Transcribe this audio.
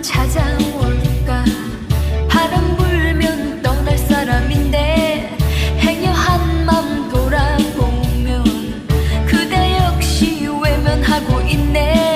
찾아올까? 바람 불면 떠날 사람인데 행여한 맘 돌아보면 그대 역시 외면하고 있네.